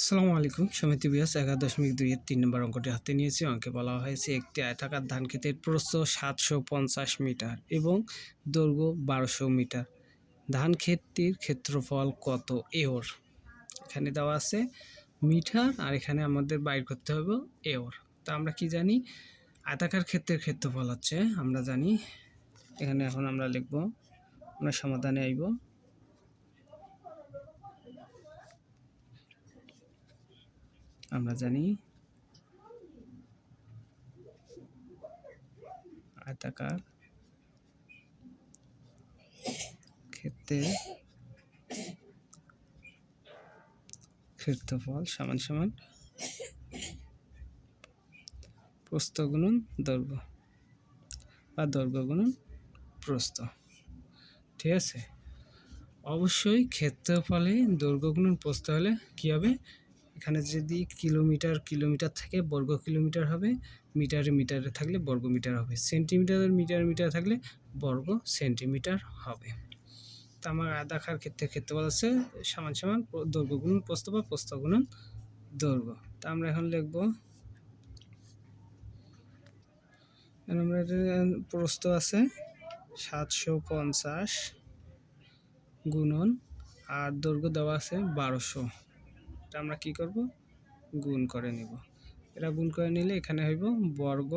আসসালামু আলাইকুম। সমিতি বিয়াস এগারো দশমিক দুই এর তিন নম্বর অঙ্কটি হাতে নিয়েছি। অঙ্কে বলা হয়েছে, একটি আয়তাকার ধান ক্ষেতের প্রস্থ সাতশো পঞ্চাশ মিটার এবং দৈর্ঘ্য বারোশো মিটার। ধান ক্ষেতটির ক্ষেত্রফল কত? এওর এখানে দেওয়া আছে মিটার আর এখানে আমাদের বাইর করতে হবে এওর তা আমরা কি জানি? আয়তাকার ক্ষেত্রের ক্ষেত্রফল হচ্ছে, আমরা জানি। এখানে এখন আমরা লিখব, আমরা সমাধানে আইব। আমরা জানি। আয়তাকার ক্ষেত্রে ক্ষেত্রফল সমান সমান প্রস্থ গুণন দৈর্ঘ্য বা দৈর্ঘ্য গুণন প্রস্থ। ঠিক আছে? অবশ্যই ক্ষেত্রফলে দৈর্ঘ্য গুণন প্রস্থ হলে কী হবে? এখানে যদি কিলোমিটার কিলোমিটার থাকে বর্গ কিলোমিটার হবে, মিটারে মিটারে থাকলে বর্গ মিটার হবে। সেন্টিমিটারের মিটার মিটার থাকলে বর্গ সেন্টিমিটার হবে। তো আমার দেখার ক্ষেত্রে ক্ষেত্রে বলা আছে, সমান সমান দৈর্ঘ্য গুণন প্রস্থ বা প্রস্থ গুণন দৈর্ঘ্য। তা আমরা এখন লিখব আমরা প্রস্থ আছে, সাতশো পঞ্চাশ গুণন আর দৈর্ঘ্য দেওয়া আছে বারোশো। এটা আমরা কি করব? গুণ করে নিব। এটা গুণ করে নিলে এখানে হইব বর্গ,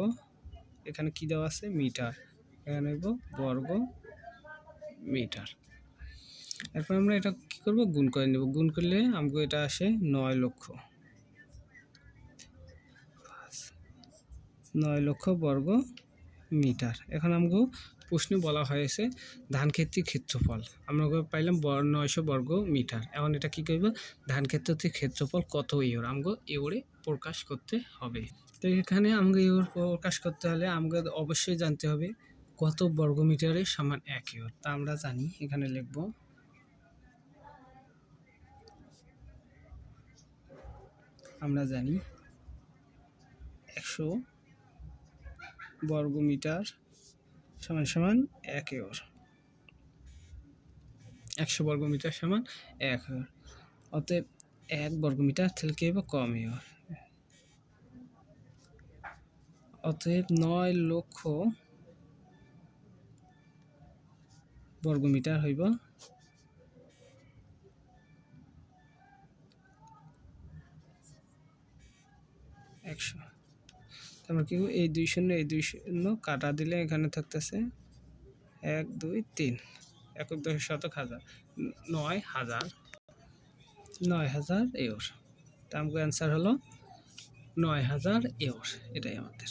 এখানে কি দেওয়া আছে? মিটার। এখানে হইব বর্গ, মিটার। এরপর আমরা এটা কি করব? গুণ করে নিব। গুণ করলে আমাকে এটা আসে নয় লক্ষ। নয় লক্ষ বর্গ মিটার। এখন আমাকে প্রশ্নে বলা হয়েছে ধান ক্ষেত্রের ক্ষেত্রফল। আমরা পাইলাম নয়শো বর্গ মিটার। এখন এটা কি করব? ধান ক্ষেত্রের ক্ষেত্রফল কত ইউর? আমাকে ইউরে প্রকাশ করতে হবে। তো এখানে আমাকে ইউর প্রকাশ করতে হলে আমাকে অবশ্যই জানতে হবে কত বর্গ মিটারের সমান এক ইউর। তা আমরা জানি, এখানে লিখব। আমরা জানি একশো বর্গমিটার সমান সমান এক এর একশো বর্গমিটার সমান এক এর অতএব এক বর্গমিটার থেকে হবে কম এর অতএব নয় লক্ষ বর্গমিটার হইব। একশো। তারপর কি এই দুই শূন্য, এই দুই শূন্য কাটা দিলে এখানে থাকতেছে এক, দুই, তিন। এক দশ শতক হাজার। নয় হাজার। নয় হাজার এওর তা আমাকে অ্যান্সার হলো নয় হাজার এওর এটাই আমাদের।